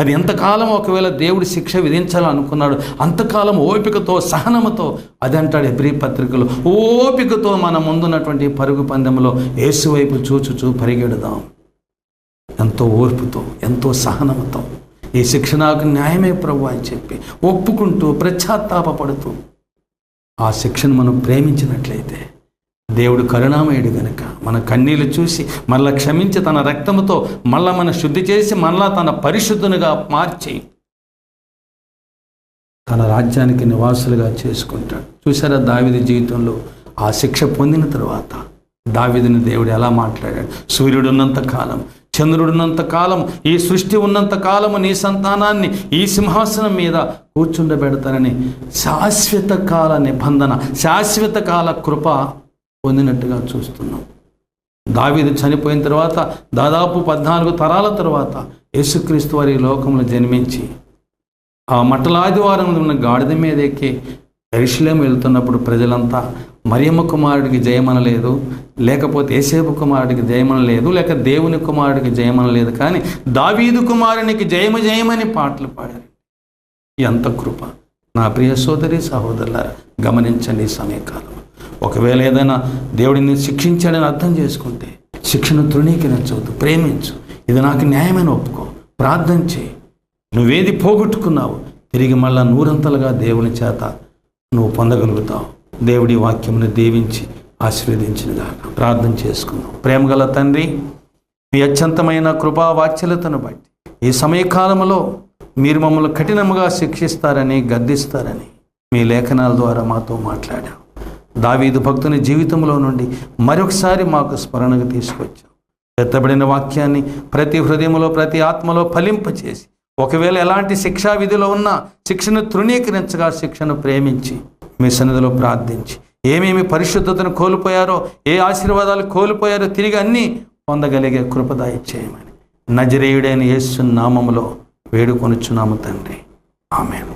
అది ఎంతకాలం ఒకవేళ దేవుడు శిక్ష విధించాలనుకున్నాడు అంతకాలం ఓపికతో సహనముతో అది అంటాడు ఎబ్రి పత్రికలో ఓపికతో మన ముందున్నటువంటి పరుగు పందెంలో ఏసువైపు చూచుచూ పరిగెడదాం. ఎంతో ఓర్పుతో ఎంతో సహనముతో ఈ శిక్ష నాకు న్యాయమే ప్రభు అని చెప్పి ఒప్పుకుంటూ ప్రశ్చాత్తాపడుతూ ఆ శిక్షను మనం ప్రేమించినట్లయితే దేవుడు కరుణామయుడు గనుక మన కన్నీళ్ళు చూసి మళ్ళా క్షమించి తన రక్తముతో మళ్ళా మన శుద్ధి చేసి మళ్ళా తన పరిశుద్ధునిగా మార్చి తన రాజ్యానికి నివాసులుగా చేసుకుంటాడు. చూసారా దావిది జీవితంలో? ఆ శిక్ష పొందిన తర్వాత దావిదిని దేవుడు ఎలా మాట్లాడాడు? సూర్యుడు ఉన్నంత కాలం చంద్రుడున్నంత కాలం ఈ సృష్టి ఉన్నంత కాలము నీ సంతానాన్ని ఈ సింహాసనం మీద కూర్చుండబెడతానని శాశ్వత కాల నిబంధన శాశ్వత కాల కృప పొందినట్టుగా చూస్తున్నాం. దావీదు చనిపోయిన తర్వాత దాదాపు పద్నాలుగు తరాల తర్వాత యేసుక్రీస్తు వారి లోకంలో జన్మించి ఆ మట్టలాదివారం ఉన్న గాడిద మీద ఎక్కి ఎరుషులేం వెళ్తున్నప్పుడు ప్రజలంతా మరియమ్మ కుమారుడికి జయమనలేదు లేకపోతే ఏసేపు కుమారుడికి జయమనలేదు లేక దేవుని కుమారుడికి జయమనలేదు కానీ దావీదు కుమారునికి జయమ జయమని పాటలు పాడారు. ఎంత కృప! నా ప్రియ సోదరి సహోదరులారా గమనించండి ఈ సమయకాలం ఒకవేళ ఏదైనా దేవుడిని శిక్షించాడని అర్థం చేసుకుంటే శిక్షను తృణీకరించవద్దు ప్రేమించు. ఇది నాకు న్యాయమైన ఒప్పుకో. ప్రార్థన చేయి. నువ్వేది పోగొట్టుకున్నావు తిరిగి మళ్ళా నూరంతలుగా దేవుని చేత నువ్వు పొందగలుగుతావు. దేవుడి వాక్యమును దీవించి ఆశీర్వదించినగా ప్రార్థన చేసుకుందాం. ప్రేమగల తండ్రి మీ అత్యంతమైన కృపా వాత్సల్యతను బట్టి ఈ సమయకాలంలో మీరు మమ్మల్ని కఠినముగా శిక్షిస్తారని గద్దిస్తారని మీ లేఖనాల ద్వారా మాతో మాట్లాడాం. దావీదు భక్తుని జీవితంలో నుండి మరొకసారి మాకు స్మరణకు తీసుకొచ్చాం పెత్తబడిన వాక్యాన్ని ప్రతి హృదయంలో ప్రతి ఆత్మలో ఫలింపచేసి ఒకవేళ ఎలాంటి శిక్షా విధిలో ఉన్నా శిక్షను తృణీకరించగా శిక్షను ప్రేమించి మీ సన్నిధిలో ప్రార్థించి ఏమేమి పరిశుద్ధతను కోల్పోయారో ఏ ఆశీర్వాదాలు కోల్పోయారో తిరిగి అన్నీ పొందగలిగే కృపదాయి చేయమని. నజరేయుడైన యేసు నామములో వేడుకొనుచున్నాము తండ్రి. ఆమెను.